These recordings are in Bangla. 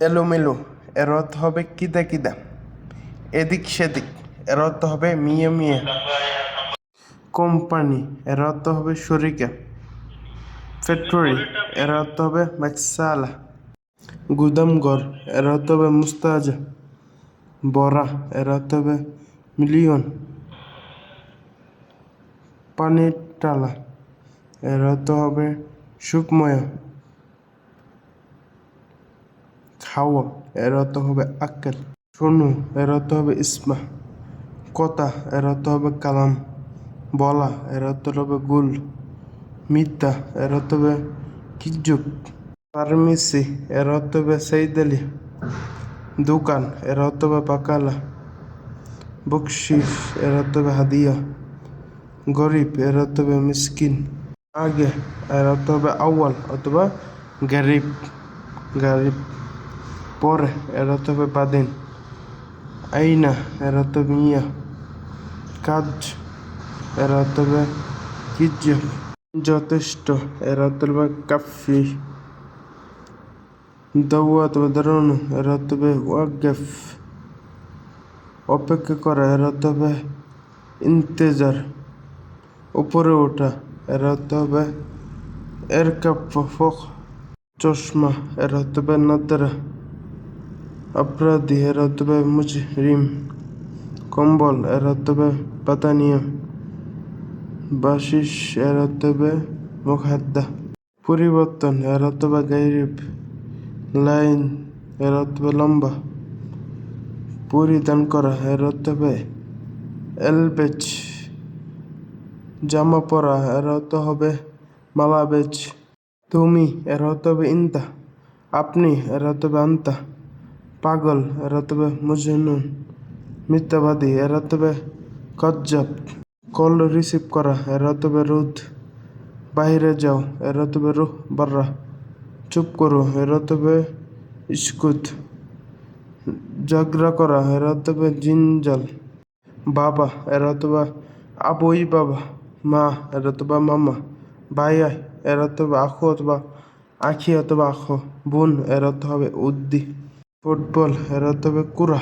এলোমেলো এর অর্থ হবে কিদা কিদা। এদিক সেদিক এর অর্থ হবে মিয়ে মিয়ে। কোম্পানি এর অর্থ হবে শরিকা। ফ্যাক্টরি এর অর্থ হবে মাকসালা। গুদামঘর এর অর্থ হবে মুস্তাজা। বরা এর অর্থ হবে মিলিয়ন। পানির টালা এর অর্থ হবে সুকময় খাওয়া এর অর্থ হবে আক্কেল শোনো এর অর্থ হবে ইসমা কথা এর অর্থ হবে কালাম বলা এর অর্থ হবে গুল মিথ্যা এর অর্থ হবে কিজুক ফার্মেসি এর অর্থ হবে সৈদ দোকান এর অর্থ হবে পাকালা বকশিস এর অর্থ হবে হাদিয়া গরিব এর অর্থ হবে মিসকিন আগে এর অর্থ হবে আউয়াল অথবা গরিব গরিব পরে এর হবে বাদিন আইনা এর হবে মিয়া কাজ এর অর্থ কিজ যথেষ্ট এর অর্থ কাফি দৌয়া অথবা দাঁড়ানো এর হবে ওয়াগেফ অপেক্ষা করা এর হবে ইন্তেজার উপরে ওঠা এর অর্থ এর কাপ চশমা এর হবে নাদরা এর অর্থ মুজরিম কম্বল এর অর্থ পাতানিয়া বাশিস এর অর্থ মুখাদ্দা পরিবর্তন এর অর্থ গাইরিব লাইন এর অর্থ লম্বা পরিধান করা এর অর্থ এলবেচ জামা পরা এর অর্থ হবে মালাবেজ তুমি এর অর্থ ইন্তা আপনি এর অর্থ আন্তা পাগল এর হবে মুজনুন মিথ্যাবাদী এর কজ্জাব, কল রিসিভ করা এর হবে রোদ বাইরে যাও এর হবে রুহ বাররা, চুপ করো এর হবে ইস্কুত, ঝগড়া করা এর হবে জিনজাল, বাবা এর হবে আবই বাবা মা এর হবে মামা, ভাই এর অর্থ হবে আখো অথবা আখি অথবা আখো, বোন এর অর্থ হবে উদ্দি। ফুটবল, এর অর্থ হবে কুড়া।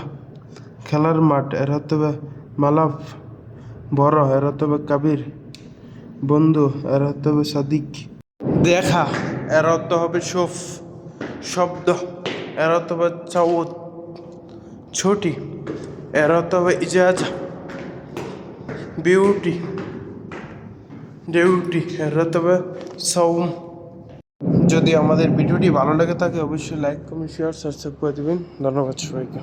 খেলার মাঠ, এর অর্থ হবে মালাফ। বড়, এর অর্থ হবে কাবির। বন্ধু, এর অর্থ হবে সাদিক। দেখা, এর অর্থ হবে শোফ। শব্দ, এর অর্থ হবে চাউত ছুটি, এর অর্থ হবে ইজাজা। বিউটি, ডিউটি, এর অর্থ হবে সৌম যদি আমাদের ভিডিওটি ভালো লাগে থাকে, অবশ্যই লাইক কমেন্ট শেয়ার সাবস্ক্রাইব করে দেবেন। ধন্যবাদ সবাইকে।